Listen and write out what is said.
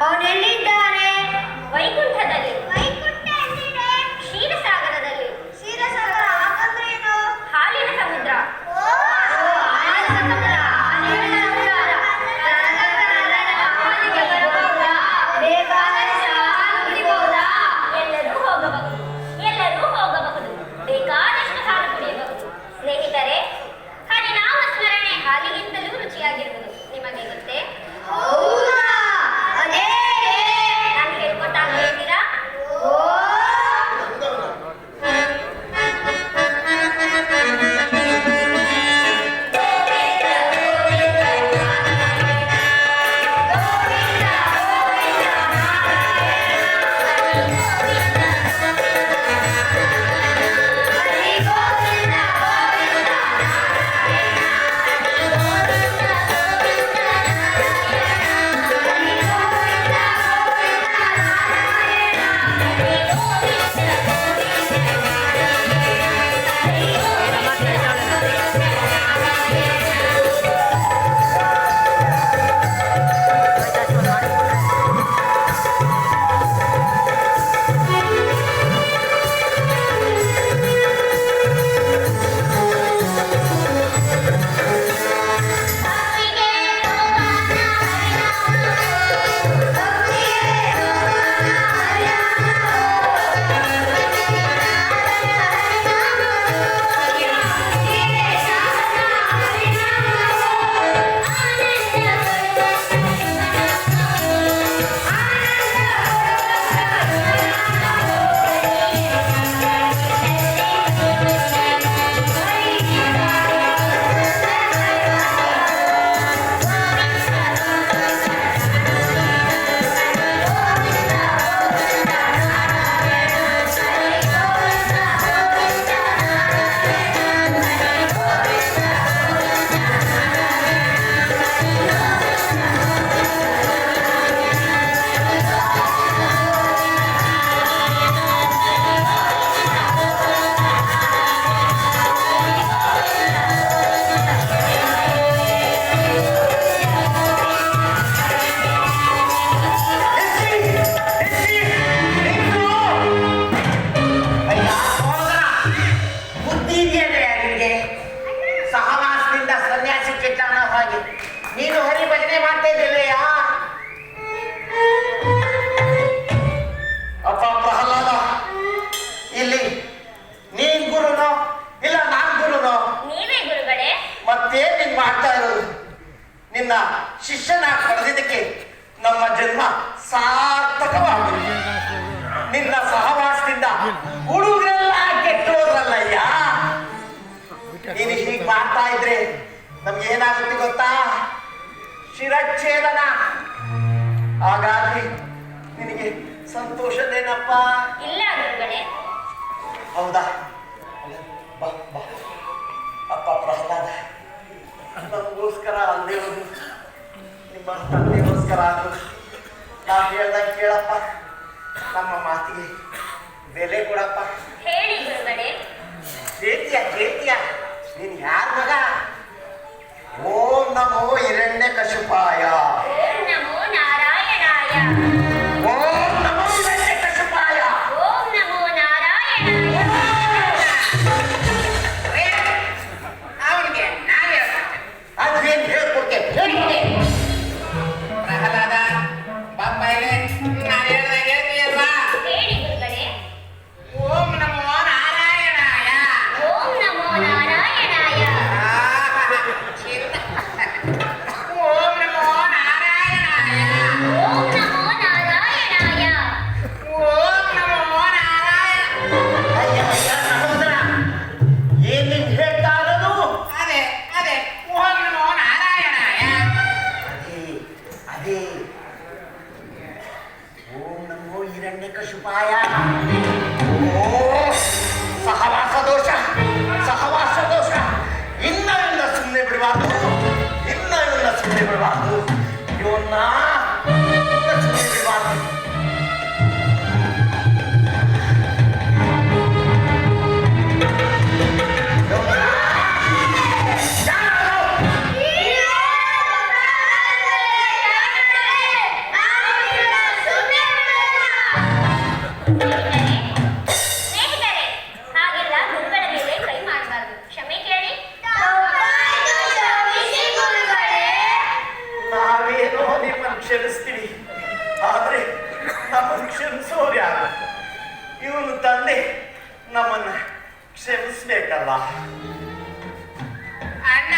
ಅವನೆಲ್ಲಿದ್ದಾನೆ ವೈಕುಂಠದಲ್ಲಿ ಈಗೇನೆ ನಿನಗೆ ಸಹವಾಸದಿಂದ ಸನ್ಯಾಸಿ ಕೆಟ್ಟವನ ಹಾಗೆ. ನೀನು ಹರಿ ಭಜನೆ ಮಾಡ್ತಾ ಅಪ್ಪ ಪ್ರಹ್ಲಾದ ಇಲ್ಲಿ ನೀನ್ ಗುರುನೋ ಇಲ್ಲ ನಾನ್ ಗುರುನೋ? ನೀವೇ ಗುರುಗಳೇ? ಮತ್ತೇನ್ ನೀನ್ ಮಾಡ್ತಾ ಇರೋದು? ನಿನ್ನ ಶಿಷ್ಯನ ಪಡೆದಿದ್ದಕ್ಕೆ ನಮ್ಮ ಜನ್ಮ ಸಾರ್ಥಕವಾಗಿದೆ. ನಿನ್ನ ಸಹವಾಸದಿಂದ ಏನಾಗುತ್ತೆ ಗೊತ್ತಾ? ಶಿರಚ್ಛೇದನ. ಹಾಗಾಗಿ ನಿನಗೆ ಸಂತೋಷದೇನಪ್ಪ ಇಲ್ಲ ಗುರುಗಳೇ ಹೌದಾ? ಬಾ ಬಾ. ಅಪ್ಪ ಪ್ರಹ್ಲಾದ ನಮಗೋಸ್ಕರ ಅಲ್ಲದೆ ಒಂದು ನಿಮ್ಮ ತಂದೆಗೋಸ್ಕರ ಆದ್ರು ನಾವು ಹೇಳ್ದಂಗೆ ಕೇಳಪ್ಪ. ನಮ್ಮ ಮಾತಿಗೆ ಬೆಲೆ ಕೊಡಪ್ಪ. ಹೇಳಿ ಕೇಳ್ತೀಯ ನೀನು ನೀನ್ ಯಾರ ಮಗ? ஓம் நமோ இரண்ய கசுபாயா ஓம் நமோ நாராயணாயா. ஓம் நமோ நாராயண ಹಿರಣ್ಯ ಕಶುಪಾಯ ಓ ಸಹವಾಸ ದೋಷ ಸಹವಾಸ ದೋಷ ಇನ್ನ ಇನ್ನ ಸುಮ್ಮನೆ ಬಿಡಬಾರ್ದು ಇನ್ನ ಇನ್ನ ಸುಮ್ಮನೆ ಬಿಡಬಾರ್ದು ಇವನ್ನ ಆದ್ರೆ ನಮ್ಮನ್ನು ಕ್ಷಮಿಸೋರು ಯಾರು ಇವನು ತಂದೆ ನಮ್ಮನ್ನ ಕ್ಷಮಿಸ್ಬೇಕಲ್ಲ. ಅಣ್ಣ!